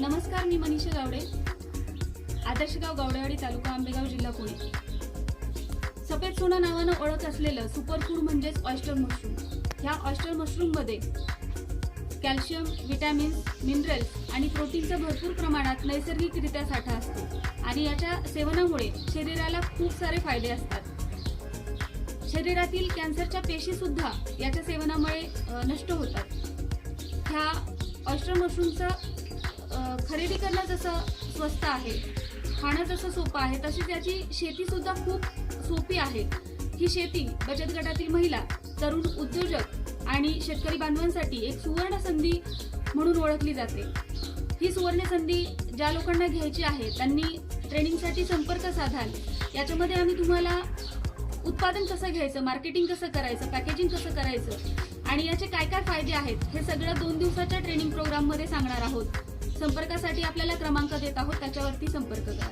नमस्कार मी मनीषा गावडे आदर्श गाव गावडेवाडी तालुका आंबेगाव जिल्हा पुणे. सफेद सोना नावानं ओळख असलेलं सुपरफूड म्हणजेच ऑयस्टर मशरूम. ह्या ऑयस्टर मशरूममध्ये कॅल्शियम विटॅमिन्स मिनरल्स आणि प्रोटीनचा भरपूर प्रमाणात नैसर्गिकरित्या साठा असतो आणि याच्या सेवनामुळे शरीराला खूप सारे फायदे असतात. शरीरातील कॅन्सरच्या पेशीसुद्धा याच्या सेवनामुळे नष्ट होतात. ह्या ऑयस्टर मशरूमचं खरेदी करणं जसं स्वस्त आहे खाणं जसं सोपं आहे तशीच याची शेतीसुद्धा खूप सोपी आहे. ही शेती बचत गटातील महिला तरुण उद्योजक आणि शेतकरी बांधवांसाठी एक सुवर्ण संधी म्हणून ओळखली जाते. ही सुवर्ण संधी ज्या लोकांना घ्यायची आहे त्यांनी ट्रेनिंगसाठी संपर्क साधाल. याच्यामध्ये आम्ही तुम्हाला उत्पादन कसं घ्यायचं मार्केटिंग कसं करायचं पॅकेजिंग कसं करायचं आणि याचे काय काय फायदे आहेत हे सगळं दोन दिवसाच्या ट्रेनिंग प्रोग्राममध्ये सांगणार आहोत. संपर्कासाठी आपल्याला क्रमांक देत आहोत त्याच्यावरती संपर्क करा.